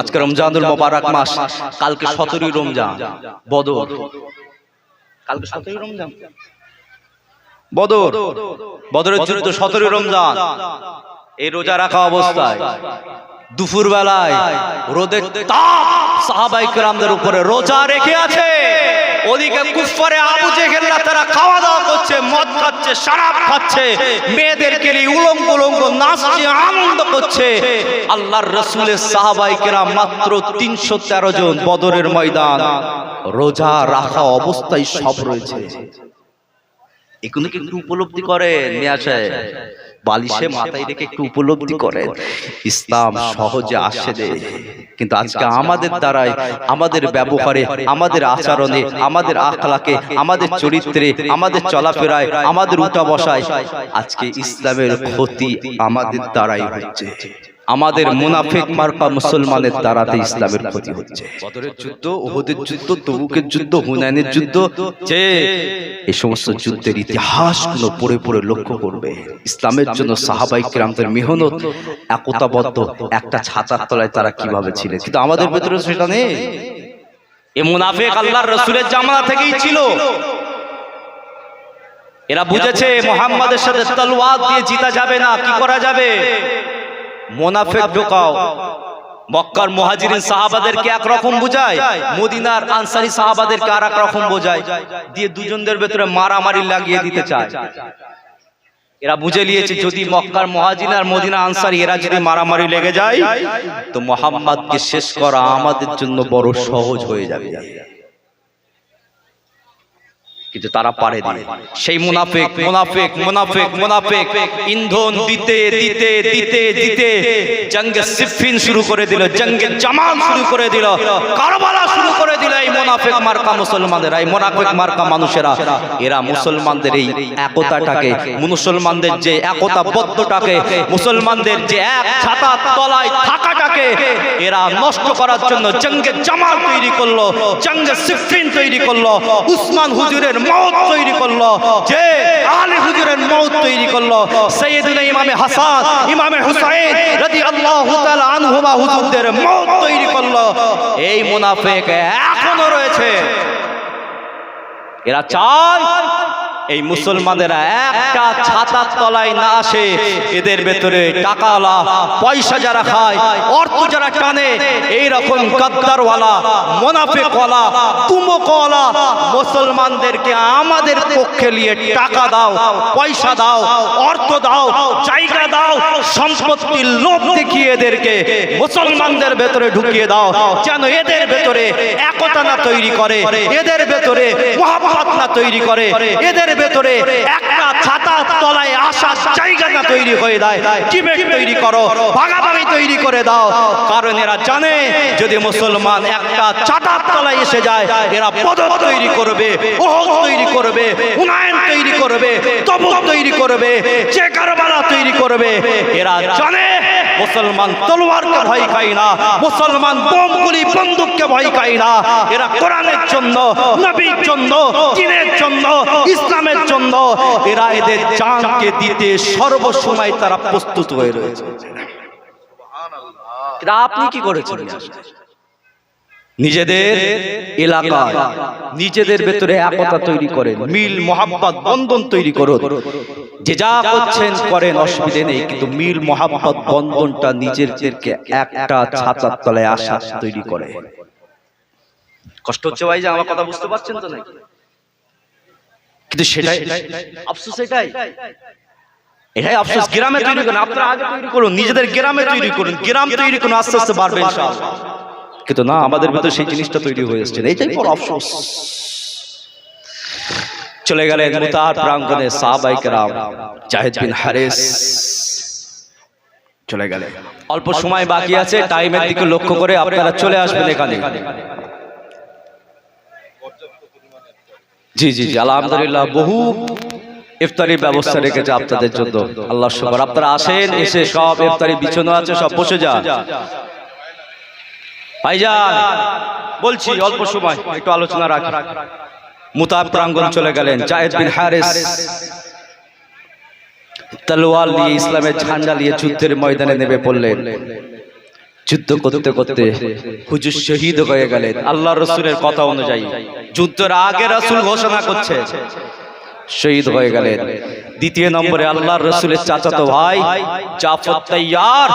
আজকে রমজানুল মোবারক মাস কালকে সতেরোই রমজান বদর। কালকে সতেরোই রমজান? বদর। বদরের যুদ্ধ সতেরোই রমজান। এই রোজা রাখা অবস্থায় দুপুর বেলায় রোদের তাপ সাহাবাইকরামদের উপরে রোজা রেখে আছে। ওদিকে কুফারে আবু জেহেলরা তারা খাওয়া দাওয়া করছে, মদ খাচ্ছে, শরাব খাচ্ছে, মেয়েদেরকে নিয়ে উলঙ্গ উলঙ্গ নাচছে আনন্দ করছে। আল্লাহর রসুলের সাহাবাই কেরাম মাত্র তিনশো তেরো জন বদরের ময়দান, রোজা রাখা অবস্থায় সব রয়েছে। এগুলো কি একটু উপলব্ধি করেন? মেয়া সাহেব বালিশে মাথায় রেখে একটু উপলব্ধি করেন। ইসলাম সহজে আসে কিন্তু আজকে আমাদের দ্বারাই আমাদের ব্যবহারে আমাদের আচরণে আমাদের আখলাকে আমাদের চরিত্রে আমাদের চলাফেরায় আমাদের উঠা বসায় আজকে ইসলামের ক্ষতি আমাদের দ্বারাই হচ্ছে। আমাদের মুনাফিক মার্কা মুসলমানের দ্বারাতে ইসলামের ক্ষতি হচ্ছে। বদরের যুদ্ধ ওহদের যুদ্ধ তবুকের যুদ্ধ হুনাইনের যুদ্ধ যে এই সমস্ত যুদ্ধের ইতিহাসগুলো পড়ে পড়ে লক্ষ্য করবে। ইসলামের জন্য সাহাবাই কিরামদের মেহনত একতাবদ্ধ একটা ছাতার তলায় তারা কীভাবে ছিলেন? কিন্তু আমাদের ভেতরে সেটা নেই। এ মুনাফিক আল্লাহর রসুলের জামানা থেকেই ছিল। এরা বুঝেছে মোহাম্মদের সাথে তলোয়ার দিয়ে জিতা যাবে না কি করা যাবে? মোনাফেক ঢোকাও। মক্কার মুহাজিরিন সাহাবাদেরকে একরকম বোঝায়, মদিনার আনসারি সাহাবাদেরকে আর রকম বোঝায়, দিয়ে দুজনদের ভেতরে মারামারি লাগিয়ে দিতে চায়। এরা বুঝে নিয়েছে, যদি মক্কার মহাজিন আর মদিনা আনসারি এরা যদি মারামারি লেগে যায়, তো মোহাম্মদকে শেষ করা আমাদের জন্য বড় সহজ হয়ে যাবে। কিন্তু তারা পারে সেই মুনাফিক মুনাফিক মুনাফিক মুনাফিক ইন্ধন দিতে দিতে দিতে দিতে জঙ্গে সিফিন শুরু করে দিল জঙ্গে জামাল শুরু করে দিল কারবালা শুরু করে দিল এই মুনাফিক মার্কা মুসলমানদের। এই মুনাফিক মার্কা মানুষেরা এরা মুসলমানদের এই একতাটাকে মুসলমানদের যে একতা বদ্ধটাকে মুসলমানদের যে এক ছাতার তলায় থাকাটাকে এরা নষ্ট করার জন্য জঙ্গে জামাল তৈরি করল জঙ্গে সিফিন তৈরি করল উসমান হুজুরের মৌত তৈরি করল, যে আলী হুজুরের মৌত তৈরি করল। সৈয়দুল ইমামে হাসান, ইমামে হুসাইন রাদিয়াল্লাহু তাআলা আনহুমা হুজুরদের মৌত তৈরি করল। এই মুনাফিক এখনও রয়েছে। এরা চায় এই মুসলমানেরা একটা ছাতার তলায় না আসে, এদের ভেতরে টাকাওয়ালা, পয়সা যারা খায়, অর্থ যারা টানে এই রকম গদ্দারওয়ালা, মোনাফেকওয়ালা, তুমকওয়ালা, মুসলমানদেরকে আমাদের পক্ষে নিয়ে টাকা দাও, পয়সা দাও, অর্থ দাও, জায়গা দাও, সম্পত্তির লোভ দেখিয়ে এদেরকে মুসলমানদের ভেতরে ঢুকিয়ে দাও, যেন এদের ভেতরে একতা না তৈরি করে, এদের ভেতরে মহাভারত না তৈরি করে, এদের ভেতরে একটা ছাতা তলায় আসার জায়গা না তৈরি হয়ে দেয় ডিবেট তৈরি করো ভাগাভাগি তৈরি করে দাও। কারণ এরা জানে যদি মুসলমান একটা ছাতার তলায় এসে যায় এরা পদক তৈরি করবে ওহদ তৈরি করবে উনায়ন তৈরি করবে তবুক তৈরি করবে যে কারবালা তৈরি করবে এরা জানে মুসলমান তলোয়ারকে ভয় খায় না মুসলমান বোমগুলি বন্দুককে ভয় খায় না। এরা কোরআনের জন্য নবীর জন্য দিনের জন্য ইসলামের জন্য এরা এদের জানকে দিতে সর্বসময় তারা প্রস্তুত হয়ে রয়েছে। আপনি কি করেছেন? নিজেদের এলাকায় নিজেদের ভেতরে একতা তৈরি করেন মিল মোহাম্মত বন্ধন তৈরি করুন। যে যা করছেন করেন অসুবিধে নেই কিন্তু মিল মোহাম্মত বন্ধনটা নিজেদেরকে একটা ছাতার তলায় আসা তৈরি করে। কষ্ট হচ্ছে ভাই যে আমার কথা বুঝতে পারছেন তো নাকি? কিন্তু সেটাই আফসোস এটাই। এটাই আফসোস গ্রামে তৈরি করুন আপনারা আগে তৈরি করুন নিজেদের গ্রামে তৈরি করুন গ্রাম তৈরি করুন আস্তে আস্তে বাড়বে কিন্তু না আমাদের ভেতর সেই জিনিসটা তৈরি হয়ে এসছে। এইটাই বড় আফসোস। চলে গেলেন মুতাহার প্রাঙ্গণে সাহাবাই কেরাম জাহেদ বিন হারেস। চলে গেলে অল্প সময় বাকি আছে টাইমের দিকে লক্ষ্য করে আপনারা চলে আসবেন এখানে। জি জি জি আলহামদুলিল্লাহ বহু ইফতারির ব্যবস্থা রেখেছে আপনাদের জন্য। আল্লাহ শুকর। আপনারা আসেন এসে সব ইফতারি বিছানো আছে সব বসে যান। ভাইজান বলছি অল্প সময় একটু আলোচনা রাখি। মুতাব প্রাঙ্গণ চলে গেলেন জায়েদ বিন হারিস। তলোয়ার নিয়ে ইসলামের ঝান্ডা নিয়ে যুদ্ধের ময়দানে নেমে পড়লেন। যুদ্ধ করতে করতে হুজুর শহীদ হয়ে গেলেন। আল্লাহ রসুলের কথা অনুযায়ী। যুদ্ধের আগে রাসুল ঘোষণা করছে। শহীদ হয়ে গেলেন। দ্বিতীয় নম্বরে আল্লাহর রসুলের চাচাতো ভাই জাফর তাইয়ার।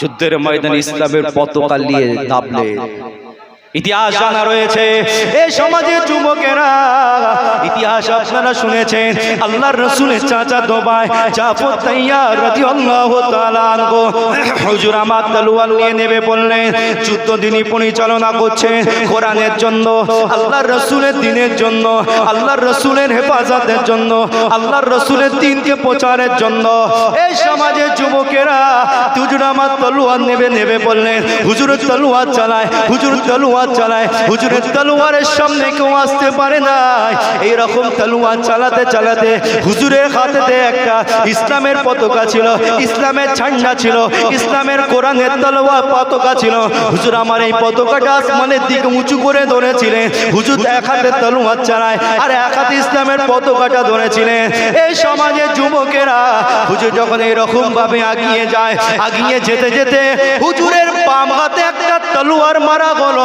যুদ্ধের ময়দানে ইসলামের পতাকা নিয়ে নামলে ইতিহাস জানা রয়েছে। এই সমাজের যুবকেরা, ইতিহাস আপনারা শুনেছেন। আল্লাহর রসুলের চাচা দোবাই জাফর তাইয়ার রাদিয়াল্লাহু তাআলা আনহু। হুজুর আমার তলোয়ার নিয়ে নেবে বললেন, যুদ্ধ তিনি পরিচালনা করছেন কোরআনের জন্য, আল্লাহর রসুলের দিনের জন্য, আল্লাহর রসুলের হেফাজতের জন্য, আল্লাহর রসুলের দিনকে প্রচারের জন্য। এই সমাজের যুবকেরা, হুজুর আমার তলোয়ার নেবে নেবে বললেন, হুজুরের তলোয়ার চালায় হুজুর তলোয়ার চালায়। হুজুরের তলোয়ারের সামনে কেউ আসতে পারে না এইরকম তলোয়ার চালাতে চালাতে হুজুরের হাতেতে একটা ইসলামের পতাকা ছিল, ইসলামের ঝান্ডা ছিল, ইসলামের কোরআনের তলোয়ার পতাকা ছিল। হুজুর আমার এই পতাকাটা আসমানের দিকে উঁচু করে ধরেছিলেন। হুজুর এক হাতে তলোয়ার চালায় আর এক হাতে ইসলামের পতাকাটা ধরেছিলেন। এই সমাজে যুবকেরা হুজুর যখন এরকম ভাবে আগিয়ে যায়, আগিয়ে যেতে যেতে হুজুরের বাম হাতে একটা তলোয়ার মারা গেল।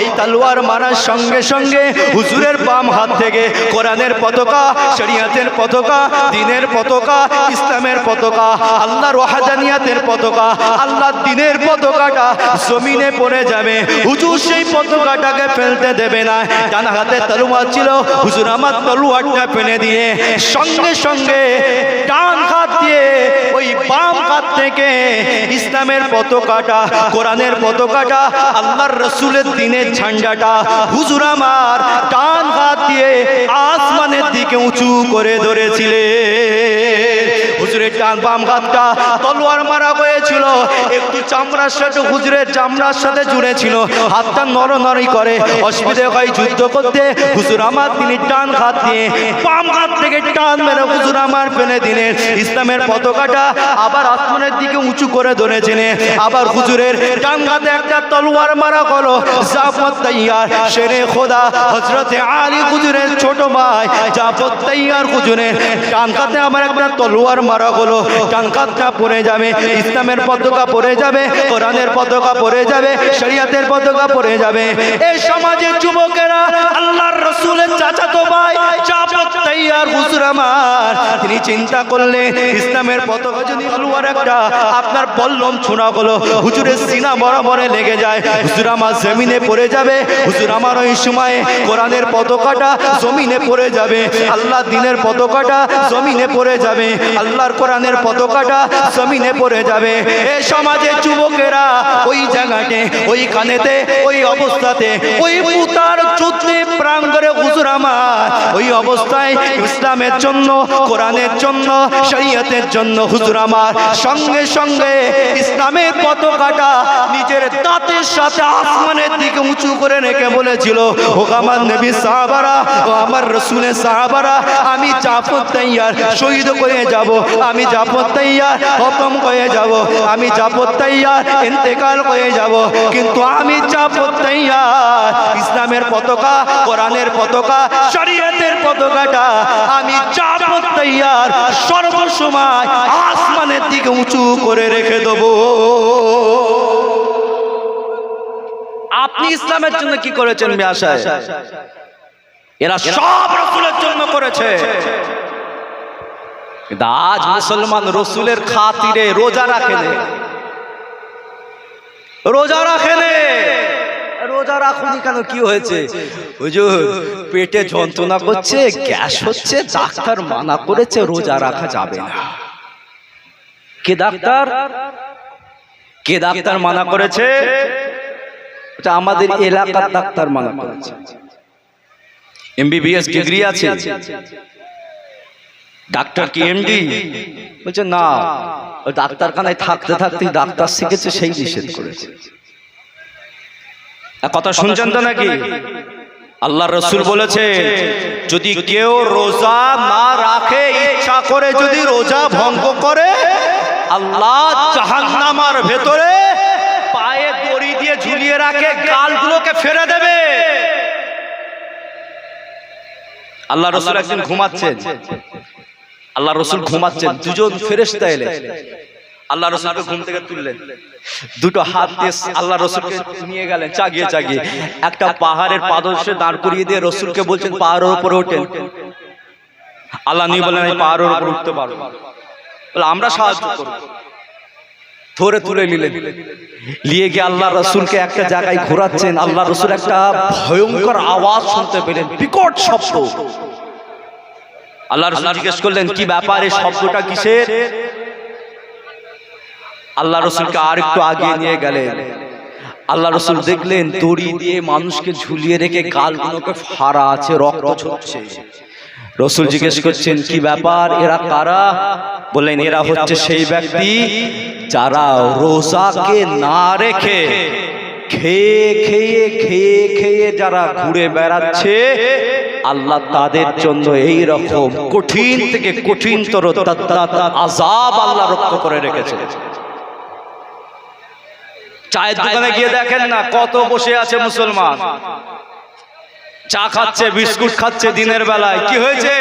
এই তলোয়ার মারার সঙ্গে সঙ্গে হুজুরের বাম হাত থেকে কোরআনের পতাকা, শরিয়াতের পতাকা, দিনের পতাকা, ইসলামের পতাকা, আল্লাহর ওয়াহাদানিয়াতের পতাকা, আল্লাহর দিনের পতাকাটা জমিনে পড়ে যাবে। হুজুর সেই পতাকাটাকে ফেলতে দেবে না। ডান হাতে তলোয়ার ছিল। হুজুর আমার তলোয়ারটা ফেলে দিয়ে সঙ্গে সঙ্গে ডান হাত দিয়ে ওই বাম হাত থেকে ইসলামের পতাকাটা, কোরআনের পতাকাটা, আল্লাহর রসুলের দিনের ঝান্ডাটা, হুজুর আমার ডান হাত দিয়ে আসমানের দিকে উঁচু করে ধরেছিলে হুজুরের বাম হাতটা তলোয়ার মারা হয়েছিল। একটু চামড়ার সাথে হুজুরের চামড়ার সাথে জুড়ে ছিল হাতটা নরনরি করে। অসুবিধে হয় যুদ্ধ করতে। হুজুর আমার তিনি টান হাত দিয়ে বাম হাত থেকে টান মেরে হুজুর আমার ফেলে দিলেন। ইসলামের পতাকাটা আবার আসমানের দিকে উঁচু করে ধরেছিলেন আবার হুজুরের টান হাতে একটা তলোয়ার মারা হলো। জাফর তাইয়ার শেরে খোদা হজরতে আলী হুজুরের ছোট ভাই জাফর তাইয়ার হুজুরের ডান হাতে আমার একটা তলোয়ার মারা হলো ডান হাতটা পড়ে যাবে ইসলামের পতাকা পড়ে যাবে কোরআনের পতাকা পড়ে যাবে শরিয়াতের পতাকা পড়ে যাবে। এই সমাজের যুবকেরা আল্লাহর রসুলের চাচাতো ভাই জাফর তাইয়ার হুজুর আমার তিনি চিন্তা করলেন ইসলামের পতাকা যদি তলোয়ার একটা আপনার বল্লম ছোঁড়া হলো হুজুরের সিনা বরাবরে লেগে যায়। হুজুর আমার জমিনে পড়ে যাবে হুজুর আমার ওই সময় কোরআনের পতাকাটা জমিনে পড়ে যাবে আল্লাহ দিনের পতাকাটা জমিনে পড়ে যাবে আল্লাহর কোরআনের পতাকাটা জমিনে পড়ে যাবে। এ সমাজের যুবকেরা ওই জায়গাতে ওই কানেতে, ওই অবস্থাতে, ওই পুতার প্রাণ করে হুজুর আমার। ওই অবস্থায় ইসলামের জন্য, কোরআনের জন্য, শরীয়তের জন্য হুজুর আমার। সঙ্গে সঙ্গে ইসলামের পতাকাটা নিজের দাঁতের সাথে আসমানের দিকে উঁচু করে রেখে বলেছিল, ও আমার নবী সাহাবারা, ও আমার রসুলের সাহাবারা, আমি জাফর তাইয়ার শহীদ হয়ে যাব। আমি তাইয়ার খতম হয়ে যাব, আমি তাইয়ার ইন্তেকাল হয়ে যাব, কিন্তু আমি তাইয়ার ইসলামের পতাকা, কোরআনের পতাকা, শরীয়তের পতাকাটা আমি জাফর তাইয়ার সর্বসময় আসমানের দিকে উঁচু করে রেখে দেবো। আপনি ইসলামের জন্য কি করেছেন মিয়াশায় এরা সব রসুলের জন্য করেছে। কিন্তু আজ মুসলমান রসুলের খাতিরে রোজা রাখে রোজা রাখে রোজা রাখুনি কেন? কি হয়েছে? হুজুর পেটে যন্ত্রণা করছে গ্যাস হচ্ছে ডাক্তার মানা করেছে রোজা রাখা যাবে না। কে ডাক্তার? কে ডাক্তার মানা করেছে? এটা আমাদের এলাকার ডাক্তার মানা করেছে। এমবিবিএস ডিগ্রি আছে। ডাক্তার কি এমডি বলছে না ডাক্তারখানায় থাকতে থাকতে ডাক্তার শিখেছে সেই নিষেধ করেছে। কথা শুনছেন তো নাকি? আল্লাহ রসুল বলেছে যদি কেউ রোজা না রাখে ইচ্ছা করে যদি রোজা ভঙ্গ করে আল্লাহ জাহান্নামার ভেতরে পায়ে দড়ি দিয়ে ঝুলিয়ে রাখে গালগুলোকে ফেলে দেবে। আল্লাহ রসুল একদিন ঘুমাচ্ছেন। আল্লাহ রসুল ঘুমাচ্ছেন দুজন ফেরেস্তা এলে। আল্লাহ রসুলকে ঘুম থেকে তুললেন। দুটো হাত দিয়ে আল্লাহ রসুলকে নিয়ে গেলেন চাগিয়ে চাগিয়ে। একটা পাহাড়ের পাদর্শে দাঁড় করিয়ে দিয়ে রসুলকে বলছেন পাহাড়ের উপরে ওঠেন। আল্লাহ নিয়ে বলেন এই পাহাড়ের উপরে উঠতে পারব। বলে আমরা সাহায্য করব। ধরে তুলে নিলেন। নিয়ে গিয়ে আল্লাহ রসুলকে একটা জায়গায় ঘোরাচ্ছেন। আল্লাহ রসুল একটা ভয়ঙ্কর আওয়াজ শুনতে পেলেন বিকট শব্দ। আল্লাহ রসুল জিজ্ঞেস করলেন কি ব্যাপার এই শব্দটা কিসের? আল্লাহ রসুলকে আর একটু আগিয়ে নিয়ে গেলেন। আল্লাহ রসুল দেখলেন দড়ি দিয়ে মানুষকে ঝুলিয়ে রেখে গালগুলোকে ফাড়া আছে রক্ত ছড়ছে রসুল জিজ্ঞেস করছেন কি ব্যাপার এরা কারা? বললেন এরা হচ্ছে সেই ব্যক্তি যারা রোজাকে না রেখে খেয়ে খেয়ে খেয়ে খেয়ে যারা ঘুরে বেড়াচ্ছে, আল্লাহ তাদের জন্য এই রকম কঠিন থেকে কঠিনতর আজাব আল্লাহ রক্ত করে রেখেছে। চায়ের দোকানে গিয়ে দেখেন না কত বসে আছে মুসলমান। চা খাচ্ছে, বিস্কুট খাচ্ছে দিনের বেলায়। কি হয়েছে?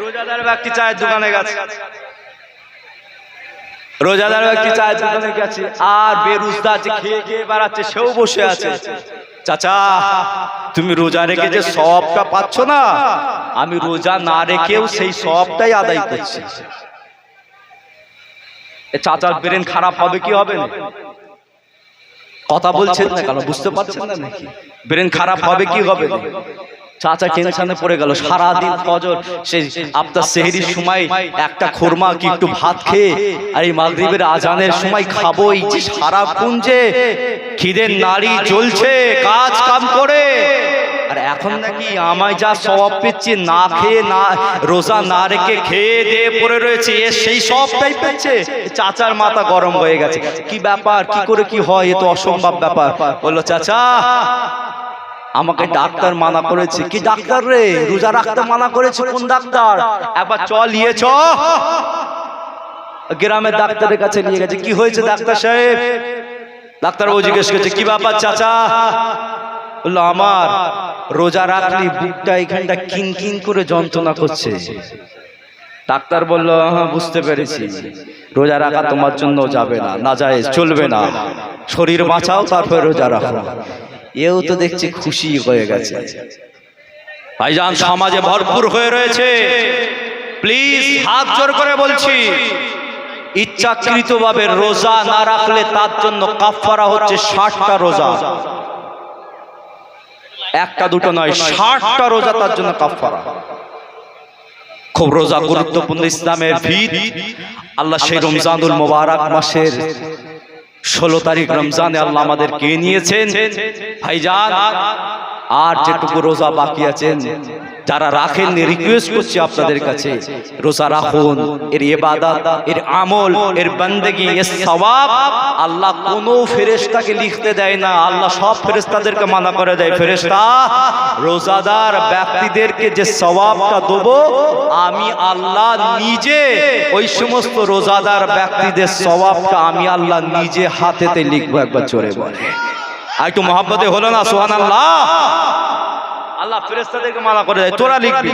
রোজাদার ব্যক্তি চায়ের দোকানে গেছে। রোজাদার ব্যক্তি চায়ের দোকানে গেছে। আর বেরুজদা আছে খেয়ে খেয়ে বেড়াচ্ছে সেও বসে আছে। চাচা তুমি রোজা রেখে যে সবটা পাচ্ছ না আমি রোজা না রেখেও সেই সবটাই আদায় করছি। চাচার ব্রেন খারাপ হবে কি হবে না? কথা বলছেন না কেন? বুঝতে পারছেন না নাকি? ব্রেন খারাপ হবে কি হবে না চাচা টেনশনে পড়ে গেল। সারাদিন ফজর। সেই আপনার সেহেরির সময় একটা খোরমা কি একটু ভাত খেয়ে আর এই মাগরিবের আজানের সময় খাব। এই যে সারাক্ষণ যে খিদের নাড়ি চলছে কাজ কাম করে। আর এখন নাকি আমায় যা স্বভাব পেচ্ছে না খেয়ে না রোজা না রেখে খেয়ে দিয়ে পড়ে রয়েছে। এ সেই সবটাই পেচ্ছে চাচার মাথা গরম হয়ে গেছে। কি ব্যাপার? কি করে কি হয়? এ তো অসম্ভব ব্যাপার। বলল চাচা আমাকে ডাক্তার মানা করেছে। কি ডাক্তার রে? রোজা রাখতে মানা করেছে কোন ডাক্তার? একবার চল নিয়ে চ। গ্রামের ডাক্তারের কাছে নিয়ে গেছে। কি হয়েছে ডাক্তার সাহেব? ডাক্তার ও জিজ্ঞেস করছে কি ব্যাপার চাচা? বলল আমার রোজা রাখলি বুকটা এখানটা কিন কিন করে যন্ত্রণা করছে। ডাক্তার বলল হ্যাঁ বুঝতে পেরেছি। রোজা রাখা তোমার জন্য যাবে না না যায় চলবে না। শরীর বাঁচাও তারপরে রোজা রাখো। এও তো দেখছি খুশি হয়ে গেছে। ভাইজান সমাজে ভরপুর হয়ে রয়েছে। প্লিজ হাত জোর করে বলছি। ইচ্ছাকৃতভাবে রোজা না রাখলে তার জন্য কাফারা হচ্ছে ষাটটা রোজা। একটা দুটো নয় ষাটটা রোজা তার জন্য কাফারা খুব রোজা গুরুত্বপূর্ণ ইসলামের ভিত। আল্লাহ সেই রমজানুল মোবারক মাসের ষোলো তারিখ রমজানে আল্লাহ আমাদেরকে নিয়েছেন। ভাইজান আর যেটুকু রোজা বাকি আছেন, যারা রাখেন রিকোয়েস্ট করছি আপনাদের কাছে, রোজা রাখুন, এর ইবাদত, এর আমল, এর বন্দেগি, এর সবাব আল্লাহ কোনো ফেরেশতাকে লিখতে দেয় না, আল্লাহ সব ফেরেশতাদেরকে মানা করে দেয়, ফেরেশতা, রোজাদার ব্যক্তিদেরকে যে সওয়াবটা দেব, আমি আল্লাহ নিজে ওই সমস্ত রোজাদার ব্যক্তিদের সওয়াবটা আমি আল্লাহ নিজে হাতেতে লিখব, একবার জোরে বলে আর একটু মহাব্বতে হলো না সোহান আল্লাহ আল্লাহ ফেরেস্তাদেরকে মানা করে দেয় তোরা লিখবি।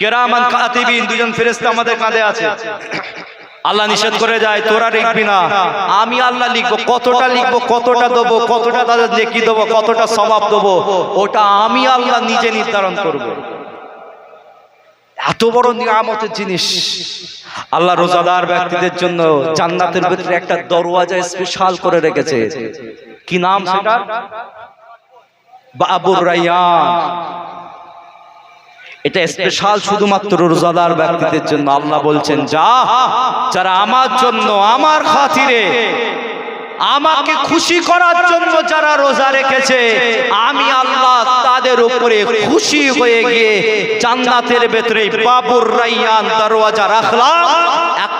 কেরামান কাতিবিন দুজন ফেরেস্তা আমাদের কাঁধে আছে। আল্লাহ নিষেধ করে যায় তোরা লিখবি না। আমি আল্লাহ লিখব কতটা লিখব কতটা দেবো কতটা তাদের নেকি দেবো কতটা স্বভাব দেবো ওটা আমি আল্লাহ নিজে নির্ধারণ করব। এত বড় নিয়ামতের জিনিস। আল্লাহ রোজাদার ব্যক্তিদের জন্য জান্নাতের ভিতরে একটা দরওয়াজা স্পেশাল করে রেখেছে। কি নাম সেটা বাবুর রাইয়ান এটা স্পেশাল শুধুমাত্র রোজাদার ব্যক্তিদের জন্য আল্লাহ বলছেন যা যারা আমার জন্য আমার খাতিরে আমাকে খুশি করার জন্য যারা রোজা রেখেছে আমি আল্লাহ তাদের উপরে খুশি হয়ে গিয়ে জান্নাতের ভেতরে বাবুর রাইয়ান দরওয়াজা রাখলাম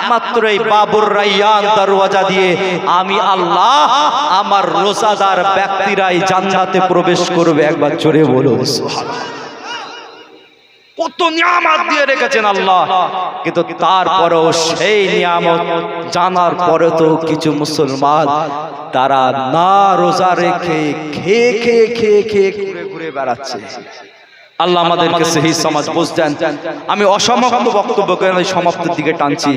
একমাত্র এই বাবুর রাইয়ান দরওয়াজা দিয়ে আমি আল্লাহ আমার রোজাদার ব্যক্তিরাই জান্নাতে প্রবেশ করবে। একবার জোরে বলো কত নিয়ামত দিয়ে রেখেছেন আল্লাহ। কিন্তু তারপরেও সেই নিয়ামত জানার পরে তো কিছু মুসলমান তারা না রোজা রেখে খেয়ে খেয়ে খেয়ে খেয়ে ঘুরে ঘুরে বেড়াচ্ছে। আল্লাহ আমাদেরকে সেই সমাজ বুঝতেন আমি অসমাপ্ত বক্তব্যকে আমি সমাপ্তির দিকে টানছি?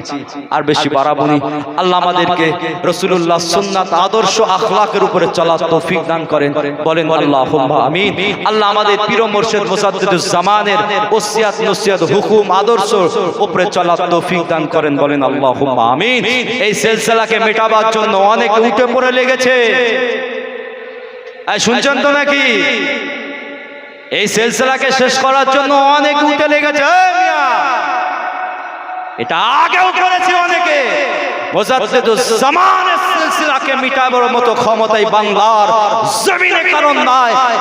আর বেশি বাড়াবনি আল্লাহ আমাদেরকে রসুল্লাহ সুন্নাত আদর্শ আখলাকের উপরে চলার তৌফিক দান করেন। বলেন আল্লাহ আমিন। আল্লাহ আমাদের পীর মোর্শেদ মুসাদ্দিদুজ জামানের ওসিয়াত নসিয়াত হুকুম আদর্শ উপরে চলার তৌফিক দান করেন। বলেন আল্লাহ আমিন। এই সিলসিলাকে মেটাবার জন্য অনেক উঠে পড়ে লেগেছে। শুনছেন তো নাকি? এই সিলসিলাকে শেষ করার জন্য অনেক উঠে লেগেছে এটা আগেও করেছে অনেকে। সিলসিলাকে মিটাবার মতো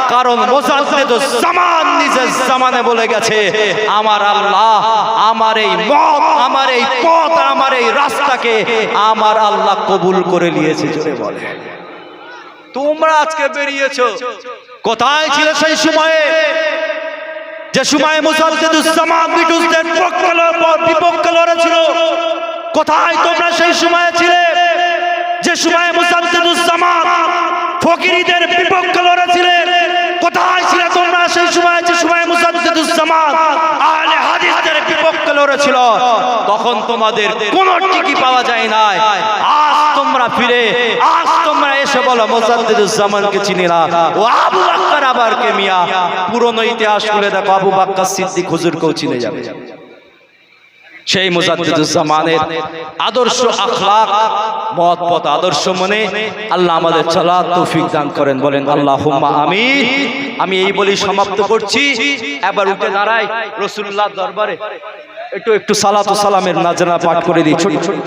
কারণ বলে গেছে, আমার আল্লাহ, আমার এই এই এই রাস্তাকে আমার আল্লাহ কবুল করে নিয়েছে বলে। তোমরা আজকে বেরিয়েছো। কোথায় ছিল সেই সময়ে? যে সময় বিটুসদের পক্ষে বিপক্ষে লড়েছিল, কোথায় তোমরা সেই সময়ে ছিলে? যে সময় মুসাদ্দিদুজ্জামান ফকিরীদের বিপক্ষে লড়েছিলেন কোথায় ছিলে তোমরা সেই সময়? যে সময় লড়েছিল, তখন তোমাদের কোনো টিকি পাওয়া যায় নাই। আজ তোমরা ফিরে, আজ তোমরা এসে বলো মুসাদ্দিদুজ্জামানকে চিনি না। ও আবু বাক্কার আবার কে মিয়া? পুরনো ইতিহাস খুলে দেখো, আবু বাক্কার সিদ্দিক হুজুরকেও চিনে যাবে। সেই মুজাদ্দিদুজ্জামানের আদর্শ আখলাক মত পথ, আদর্শ মনে আল্লাহ আমাদের চলার তৌফিক দান করেন, বলেন আল্লাহ আমি আমি এই বলি সমাপ্ত করছি। এবার উঠে দাঁড়াই রসুল্লাহ দরবারে। একটু একটু সালাত সালামের নাজনা পাঠ করে দিই ছোট ছোট।